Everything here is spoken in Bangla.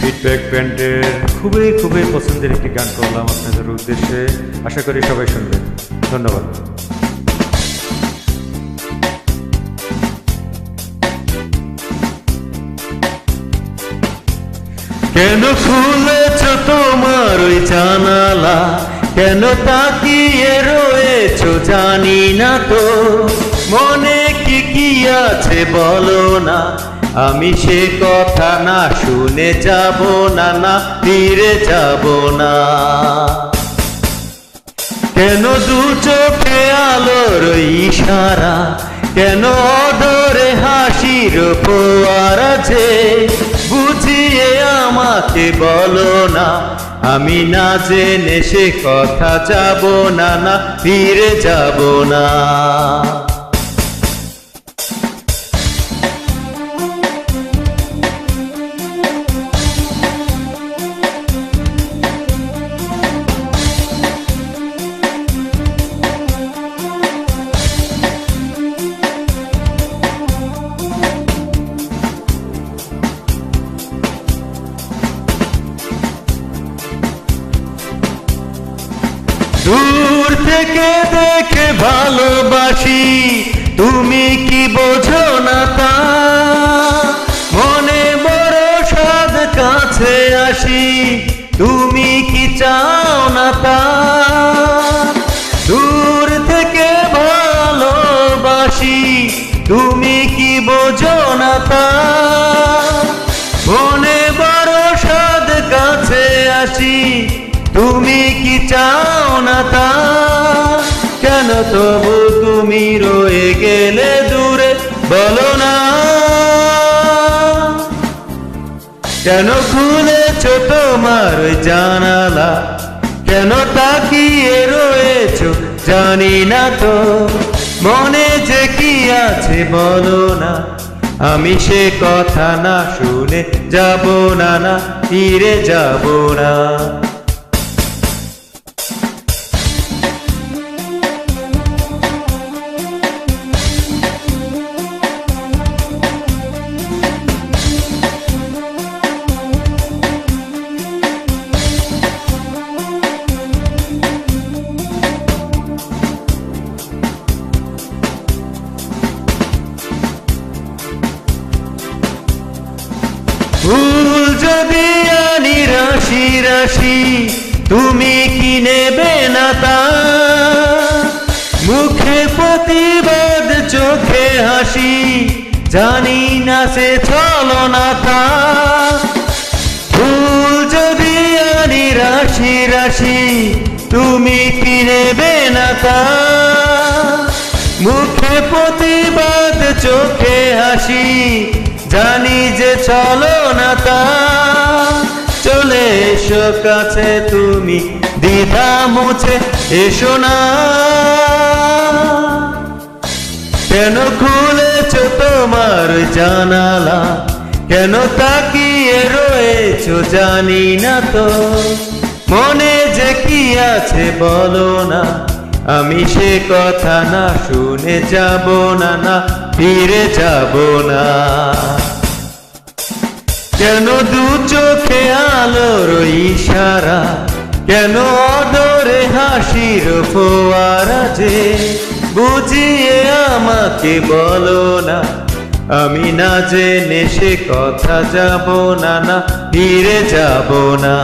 ফিডব্যাক ব্যান্ডের খুবই খুবই পছন্দের একটি গান করলাম আপনাদের উদ্দেশ্যে। আশা করি সবাই শুনবেন। ধন্যবাদ। কেন খুলেছ তোমার ওই জানালা? কেন তাকিয়ে রয়েছ জানি না তো। মনে কি কি আছে বলো না? আমি সে কথা না শুনে যাব না না ফিরে যাব না। কেন দু চোখে আলোর ইশারা, কেন অদরে হাসির পোয়ার আছে বুঝিয়ে আমাকে বলো না, আমি না জেনে সে কথা যাব না না ফিরে যাব না। দূর থেকে দেখে ভালোবাসি, তুমি কি বোঝো না তা? মনে বড় সাদ কাছে আসি, তুমি কি চাও না তা? দূর থেকে ভালোবাসি, তুমি কি বোঝো না তা? মনে বড় সাদ কাছে আসি, তুমি কি চাও না কেন তবু তুমি রয়ে গেলে দূরে? বলো না। কেন খুলেছ তোমার জানালা? কেন তাকিয়ে রয়েছ? জানি না তো। মনে যে কি আছে বলো না। আমি সে কথা না শুনে যাব না না, ফিরে যাব না। রাশি রাশি, তুমি কি নেবে না তা? মুখে প্রতিবাদ, চোখে হাসি, জানি না সে চলো না তা। ফুল যদি আনি রাশি রাশি, তুমি কি নেবে না তা? মুখে প্রতিবাদ, চোখে হাসি, জানি যে চলো না তা। চলে এসো কাছে তুমি, দ্বিধা মুছে এসো না। কেন খুলেছ তোমার জানালা? কেন তাকিয়ে রয়েছ জানি না তো। মনে যে কি আছে বলো না, আমি সে কথা না শুনে যাব না না ফিরে যাব না। কেন দু চোখে আলোর ইশারা, কেন অদরে হাসির ফোয়ারা যে? বুঝিয়ে আমাকে বলো না, আমি না জেনে সে কথা যাব না না, ফিরে যাব না।